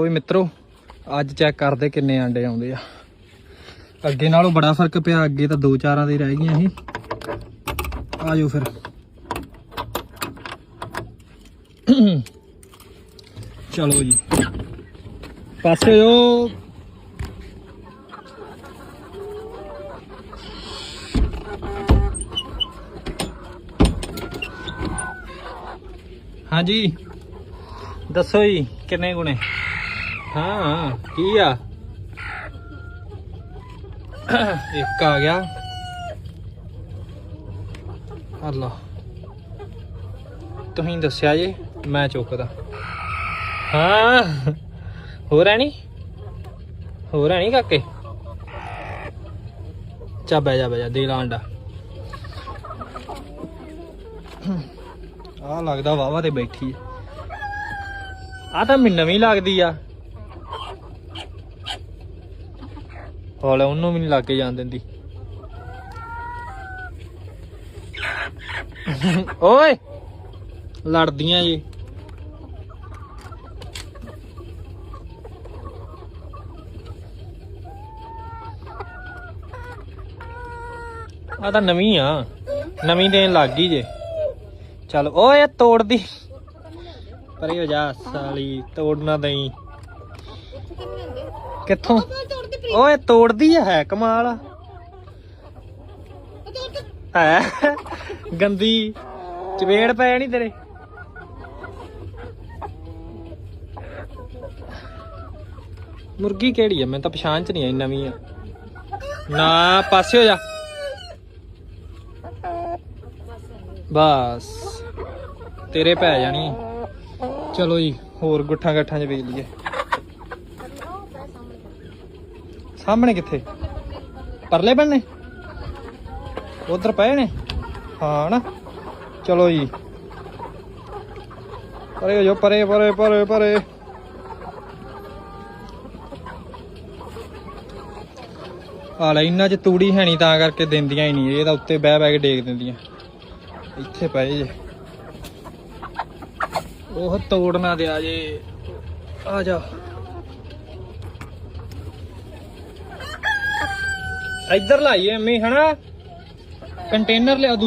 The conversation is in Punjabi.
ਕੋਈ ਮਿੱਤਰੋ, ਅੱਜ ਚੈੱਕ ਕਰਦੇ ਕਿੰਨੇ ਆਂਡੇ ਆਉਂਦੇ ਆ। ਅੱਗੇ ਨਾਲੋਂ ਬੜਾ ਫ਼ਰਕ ਪਿਆ, ਅੱਗੇ ਤਾਂ ਦੋ ਚਾਰਾਂ ਦੇ ਰਹਿ ਗਈਆਂ ਸੀ। ਆ ਫਿਰ। ਚਲੋ ਜੀ। ਪਾਸੇ ਹੋ। ਹਾਂਜੀ। ਦੱਸੋ ਜੀ, ਕਿੰਨੇ ਗੁਣੇ? ਹਾਂ ਕੀ ਆ? ਇੱਕ ਆ ਗਿਆ। ਅੱਲਾ। ਤੁਸੀਂ ਦੱਸਿਆ ਜੇ, ਮੈਂ ਚੁੱਕਦਾ। ਹਾਂ, ਹੋਰ ਰਾਣੀ ਹੋ ਰਾਣੀ ਕਾਕੇ? ਚਾ ਬਹਿ ਜਾ ਬਹਿ ਜਾ, ਦੇ ਲਾ ਆ ਲੱਗਦਾ ਵਾਵਾ ਤੇ ਬੈਠੀ ਆ। ਤਾਂ ਮੈਨੂੰ ਨਵੀਂ ਲੱਗਦੀ ਆ। ਹੌਲੇ, ਉਹਨੂੰ ਵੀ ਨਹੀਂ ਲੱਗ ਕੇ ਜਾਣ ਦਿੰਦੀ। ਓਏ, ਲੜਦੀਆਂ ਜੀ। ਆ ਤਾਂ ਨਵੀਂ ਆ। ਨਵੀਂ ਦੇਣ ਲੱਗ ਗਈ ਜੇ। ਚੱਲ, ਓਏ ਤੋੜਦੀ। ਪਰੇ ਹੋ ਜਾ, ਸਾਲੀ ਤੋੜਨਾ ਦਈ। ਕਿੱਥੋਂ? ਓਏ ਤੋੜਦੀ ਆ ਹੈ ਕਮਾਲ ਹੈ। ਗੰਦੀ। ਚਵੇੜ ਪੈ ਨਹੀਂ ਤੇਰੇ। ਮੁਰਗੀ ਕਿਹੜੀ ਆ? ਮੈਂ ਤਾਂ ਪਛਾਣ ਚ ਨਹੀਂ ਆਈ ਨਵੀਂ ਆ। ਨਾ ਪਾਸੇ ਹੋ ਜਾ। ਬਸ। ਤੇਰੇ ਪੈ ਜਾਣੀ। ਚਲੋ ਜੀ ਹੋਰ ਗੁੱਠਾਂ ਗੱਠਾਂ ਚ ਵੇਚ ਲਈਏ। ਸਾਹਮਣੇ ਕਿੱਥੇ ਪਰਲੇ ਬੰਨੇ ਉਧਰ ਪਏ ਨੇ ਹਾਂ ਨਾ ਚਲੋ ਜੀ ਪਰੇ ਹੋ ਜਾਓ ਪਰੇ ਪਰੇ ਪਰੇ ਪਰੇ ਹਾਲੇ ਇੰਨਾ ਚ ਤੂੜੀ ਹੈ ਨਹੀਂ ਤਾਂ ਕਰਕੇ ਦਿੰਦੀਆਂ ਹੀ ਨਹੀਂ ਇਹ ਤਾਂ ਉੱਤੇ ਬਹਿ ਬਹਿ ਕੇ ਡੇਕ ਦਿੰਦੀਆਂ ਇੱਥੇ ਪਏ ਜੇ ਉਹ ਤੋੜਨਾ ਦਿਆ ਜੇ ਆ ਜਾ ਇੱਧਰ ਲਾਈਏ ਅੰਮੀ ਹਨਾ? ਕੰਟੇਨਰ ਲਿਆ ਦੂ